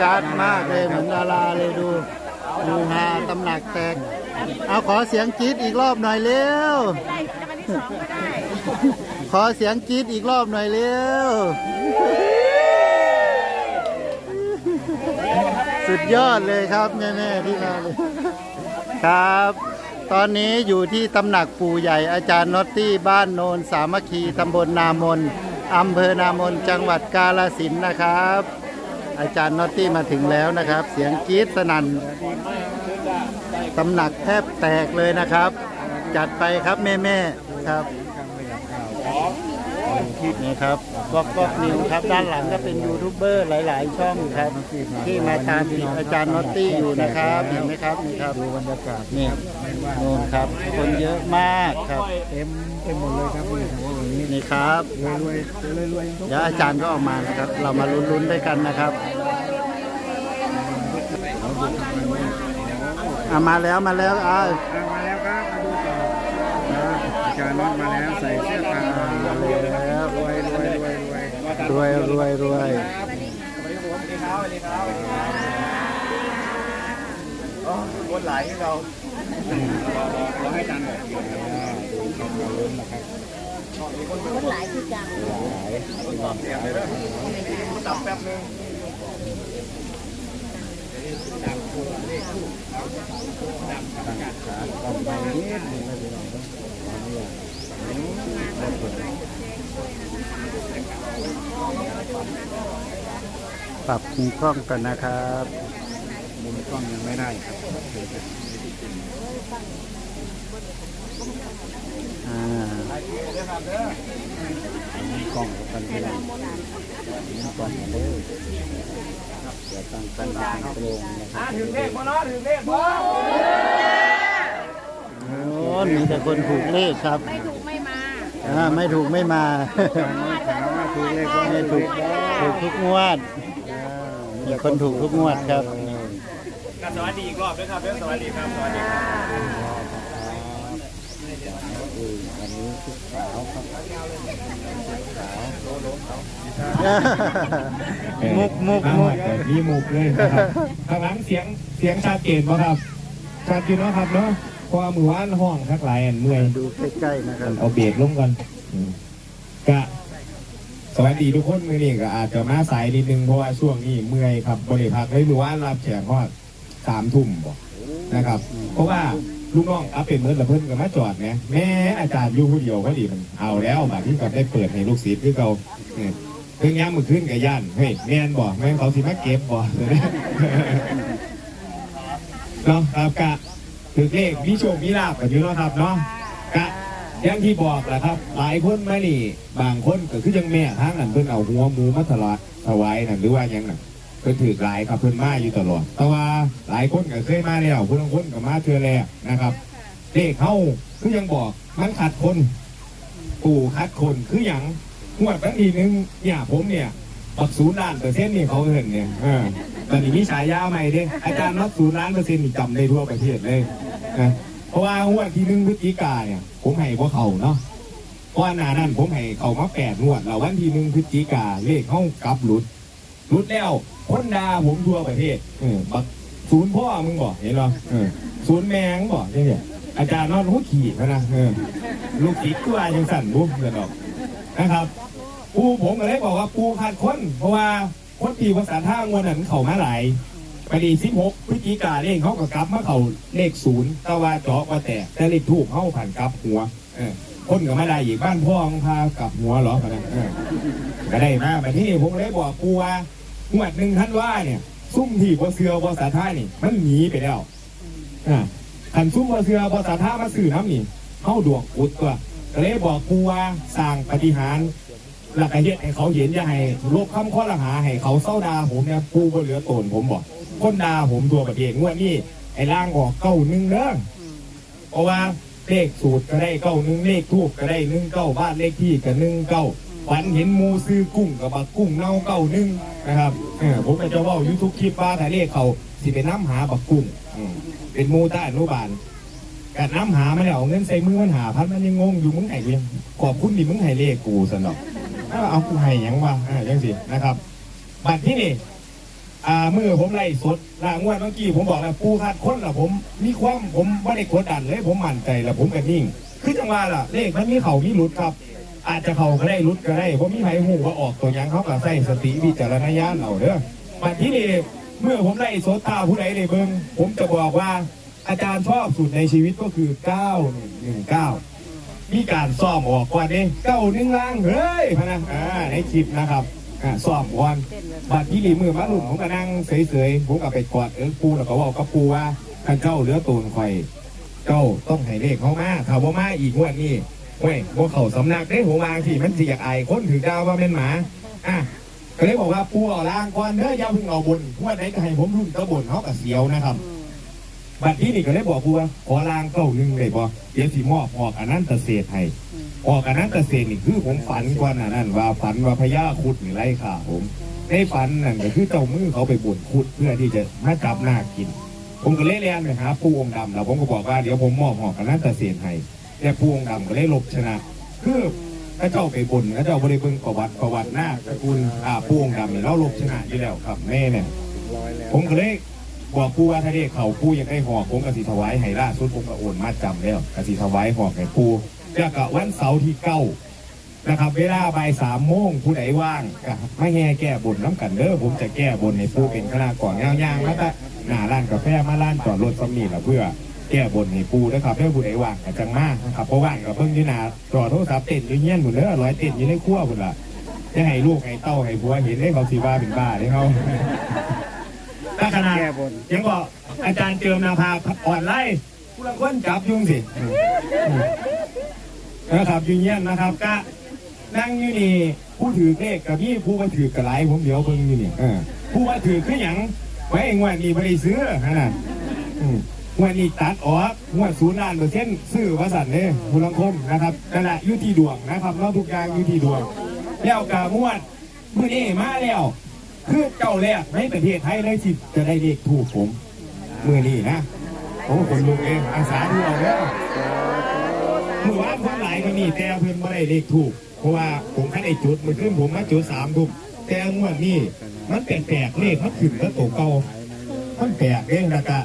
การ์ดมากเลยเหมือนดาราเลยดูดูฮาตำหนักแตก เอาขอเสียงกรี๊ดอีกรอบหน่อยเร็ว ขอเสียงกรี๊ดอีกรอบหน่อยเร็ว สุดยอดเลยครับแม่ๆที่มาเลยครับ ตอนนี้อยู่ที่ตำหนักปู่ใหญ่อาจารย์นอตตี้บ้านโนนสามัคคีตำบลนามนอำเภอนามนจังหวัดกาฬสินนะครับ อาจารย์นอตตี้มาถึงแล้วนะครับ เสียงกรี๊ดสนั่นตำหนักแทบแตกเลยนะครับ จัดไปครับแม่เม่ครับ นี่ครับก๊อกก๊อกนิวครับด้านหลังก็เป็นยูทูบเบอร์หลาย ๆ ช่องครับ ที่มาตามติดอาจารย์นอตตี้อยู่นะครับเห็นไหมครับนี่ครับดูบรรยากาศนี่โน่นครับ คนเยอะมากครับเต็มเต็มหมดเลยครับนี่โอ้โหวันนี้นี่ครับรวยรวยรวยรวยเดี๋ยวอาจารย์ก็ออกมานะครับ เรามาลุ้นๆด้วยกันนะครับอะมาแล้วมาแล้วอ่ามาแล้วครับมาดูต่อนะอาจารย์น็อตมาแล้วใส่เสื้อขาว มาแล้ว รวยรวย รวยรวยรวยรวยรวยคนหลายที่เราเราให้อาจารย์บอกอยู่นะดูความลุ้นนะครับคนหลายคือจังตับแป๊บนึง ปรับมุมกล้องกันนะครับมุมกล้องยังไม่ได้ครับอ่ามุมกล้องกันไม่ได้มุมกล้องมาเลยเดี๋ยวตั้งตั้งตั้งตรงนะครับโอ้มีแต่คนถูกเลขครับ ไม่ถูกไม่มาอ่าไม่ถูกไม่มาถามว่าถูกเลขว่าไม่ถูกถูกทุกงวด มีคนถูกทุกงวดครับสวัสดีอีกรอบด้วยครับสวัสดีครับสวัสดีครับวันนี้ชุดขาวครับมุกมุกมุกแต่มีมุกเลยนะครับข้างหลังเสียงเสียงชัดเจนป่ะครับชัดอยู่เนาะครับเนาะเพราะว่ามือว่านห้องทักหลายอันเมื่อยดูใกล้ๆนะครับเอาเบรกลงก่อนอืมกะ สวัสดีทุกคนมือนี้ก็อาจจะมาสายนิดนึงเพราะว่าช่วงนี้เมื่อยครับบริพักให้มือว่ารับแขกทอดสามทุ่มบ่นะครับ เพราะว่าลูกน้องอัพเป็นเมื่อละเพิ่นกับมาจอดนี่ยแม่อาจารย์อยู่ผู้เดียวก็ดีมันเอาแล้วบัดที่ก็ได้เปิดให้ลูกศิษย์คือเขาเนี่ยเพิ่งย้ำมือขึ้นกับย่านเฮ้ยแม่นบ่แม่นเขาสิมาเก็บบ่เนาะครับกะถือเลขมีโชคมีลาบกันอยู่เนาะครับเนาะกะ อย่างที่บอกแหละครับ หลายคนมานี่ บางคนก็คือยังแม่ทางนั้นเพิ่นเอาหัวหมูมาถลอดถวายนั่นหรือว่ายังนั่นเพิ่นถือหลายครับเพิ่นมาอยู่ตลอด แต่ว่าหลายคนก็เคยมาแล้วคนบางคนก็มาเทื่อแล้วนะครับเลขเขาคือยังบอกมันขัดคนปู่คัดคนคืออย่างงวดวันทีนึงเนี่ยผมเนี่ยบักศูนย์ล้านเปอร์เซ็นต์นี่เขาเห็นเนี่ยเออตอนนี้มีฉายาใหม่เด้อาจารย์นับศูนย์ล้านเปอร์เซ็นต์นี่จำได้ทั่วประเทศเลยนะ เพราะว่างวดที่หนึ่งพฤศจิกาเนี่ยผมให้พวกเขาเนาะเพราะว่าหนานั้นผมให้เขามาแปดงวดแล้ววันที่หนึ่งพฤศจิกาเลขเขากลับหลุดหลุดแล้วคนดาผมทั่วประเทศเออบักศูนย์พ่อมึงบอกเห็นหรอเออศูนย์แมงบอกเนี่ยอาจารย์นอนหัวขี่เขานะเออลูกศิษย์ก็ว่ายังสั่นบุ้มกันดอกนะครับปูผมก็เลยบอกว่าปูขาดคนเพราะว่าคนปีภาษาท่างวันนั้นเขามาหลาย ไปดีสิบหกพฤศจิกาเองเขาก็กลับมาเขาเลขศูนย์ตะวันเจาะว่าแต่แต่เลขทูบเขาผ่านกลับหัว เออคนก็มาได้อีกบ้านพ่องพากลับหัวหรอกันะเออก็ได้มาไปที่ผมเลยบอกปูว่างวดหนึ่งท่านว่าเนี่ย ซุ่มที่บ่เสือภาษาท่านี่ มันหนีไปแล้วอ่าขันซุ่มบ่เสือภาษาท่ามาสื่อน้ำนี่เข้าดวงอุดตัวก็เลยบอกกูว่าสร้างปฏิหารหลักเฮ็ดให้เขาเห็นจะให้ลบคำข้อละหาให้เขาเศร้าดาผมเนี่ยกูบ่เหลือตนผมบอก คนดาผมตัวประเทศงวดนี้ไอ้ล่างออกเก้าหนึ่งเด้อเพราะว่าเลขสูตรก็ได้เก้าหนึ่งเลขทูบก็ได้หนึ่งเก้าบ้านเลขที่ก็หนึ่งเก้าฝันเห็นมูซื้อกุ้งกับบักกุ้งเน่าเก้าหนึ่งนะครับผมก็จะว่ายูทูบคลิปว่าถ้าเลขเขาสิไปน้ำหาบักกุ้งเป็นมูใต้อนุบาลกัดน้ำหามาแล้เอาเงินใส่มือมันหาพันมันยังงงอยู่มึงไห้ยังขอบคุณดิมึงไห้เลขกูสนอกเอากูไห้ยังวะยังสินะครับบัตรที่นี่ อ่ามือผมไล่สดล่างวดเมื่อกี้ผมบอกแล้วปูคาดคนละผม มีความผมไม่ได้กดดันเลยผมมั่นใจล้วผมก็นิ่ง คือจังหวะล่ะเลขมันมีเข่ามีหลุดครับ อาจจะเข่าก็ได้หลุดก็ได้ผมมีใครหูว่าออกตัวยังเขาก็ใส่สติวิจารณญาณเอาเด้อมาที่นี่เมื่อผมไล่สดตาผู้ใดเลยเบิ่งผมจะบอกว่า อาจารย์ชอบสุดในชีวิตก็คือ9119มีการซ่อมออกก่อนเด้เก้าหนึ่งล่างเฮ้ยพนะอ่าในคลิปนะครับ อ่าซ่อมก่อนบัดที่รีมือมาหลุมผมก็นั่งเฉยๆผมก็ไปกอดเอิ้งปูแล้วก็บอกกับปูว่าท่านเจ้าเหลือตูนข่อย เจ้าต้องให้เลขเขามาถ้าว่ามาอีกงวดนี้เว้ยว่าเขาสำนักได้หัววางที่มันเสียกอายคนถือดาวว่าเป็นหมาอะก็เลยบอกว่าปูเอาล่างก่อนเด้ออย่าเพิ่งเอาบนงวดไหนก็ให้ผมรุ่นตะบนเขากับเสียวนะครับบัดนี้นี่ก็เลยบอกกูว่าขอลางเก้าหนึ่งเลยบ่เดี๋ยวสิมอบออกอันนั้นเกษตรให้ ออกันนั้นเกษตรนี่คือผมฝันก่อนอันนั้นว่าฝันว่าพญาคุดนี่ไล่ข่าผมในฝันนั่นก็คือเจ้ามือเขาไปบ่นคุดเพื่อที่จะมาจับหน้ากิน ผมก็เลยเรียนไปหาปูองดำแล้วผมก็บอกว่าเดี๋ยวผมมอบออกอันนั้นเกษตรให้แต่ปูองดำก็เลยลบชนะคือพระเจ้าไปบ่นพระเจ้าบริเบิงประวัติประวัติหน้าตระกูลอ่าปูองดำนี่เราลบชนะอยู่แล้วครับแม่เนี่ยผมก็เลยบอกผู้ว่าถ้าได้เขาผู้ยังได้หอกผมกสิถวายให้ล่าสุดผมก็โอนมาจำแล้วกสิถวายหอกให้ผู้ แล้วก็วันเสาร์ที่เก้านะครับ เวลาบ่ายสามโมงผู้ใดว่างก็ไม่แง่แก้บนน้ำกันเด้อผมจะแก้บนให้ผู้เป็นคณะก่อนย่างๆแล้วก็หน้าร้านกาแฟมาร้านจอดรถซัมนี่แหละเพื่อแก้บนให้ปูนะครับเพื่อผู้ใดว่างก็จังมากนะครับเพราะว่างก็เพิ่งอยี่หนาจอดโทรศัพท์เต้นอยู่เงี้ยนหมดเลยร้อยเต้นอยู่ในครัวหมดละจะให้ลูกให้เต้าให้ผัวเห็นได้เขาสีบ้าเป็นบ้าเลยเขาถ้าขนาดยังบอกอาจารย์เจิมนาภาอ่อนไล่ผู้ละคนจับยุ่งสิ นะครับอยุ่เยี่ยนนะครับก็นั่งอยู่นี่ผู้ถือเลขกับพี่ผู้ว่าถือกระไรผมเดี๋ยวเบิ่งอยู่นี่ผู้ว่าถือคือหยังไว้งวดนี้ไม่ได้ซื้อขนาดงวดนี้ตัดออกงวดศูนย์ล้านเปอร์เซ็นต์ซื้อว่าสันเนี่ยผู้ละคนนะครับนั่นแหละอยู่ที่ดวงนะครับเราทุกอย่างยู่ที่ดวงแล้วกางวดมื่อนี้มาแล้ว คือเจ้าแรกในประเทศไทยเลยที่จะได้เลขถูกผมมือนี้นะโอ้คนลูกเองอาสาดูเอาเด้อ มือว่าคนหลายก็มีแต่เพื่อนไม่ได้เลขถูก เพราะว่าผมคันไอ้จุดมันขึ้นผมมาจุดสามทุ่มแต่งวดนี้มันแปลกๆเลขมันขึ้นแล้วตัวเก่ามันแปลกเองนะกะ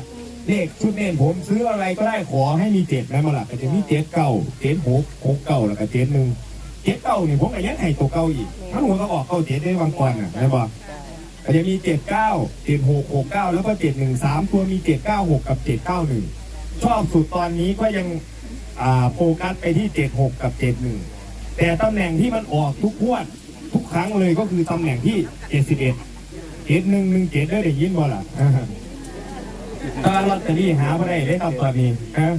เลขชุดเน้นผมซื้ออะไรก็ได้ขอให้มีเจ็ดนะมาละก็จะมีเจ็ดเก้าเจ็ดหกหกเก้าแล้วก็เจ็ดหนึ่งเจ็ดเก้านี่ผมก็ยังให้ตัวเก่าอีกมันหัวก็ออกเก้าเจ็ดได้บางก่อนอะใช่ปะก็จะมี79 76 69แล้วก็713ตัวมี796กับ791ชอบสุดตอนนี้ก็ยัง โฟกัสไปที่ 76 กับ 71 แต่ตำแหน่งที่มันออกทุกงวดทุกครั้งเลยก็คือตำแหน่งที่ 71 7117ได้ได้ยินบ่ล่ะถ้าลอตเตอรี่หาไม่ได้เลยตอนนี้นะ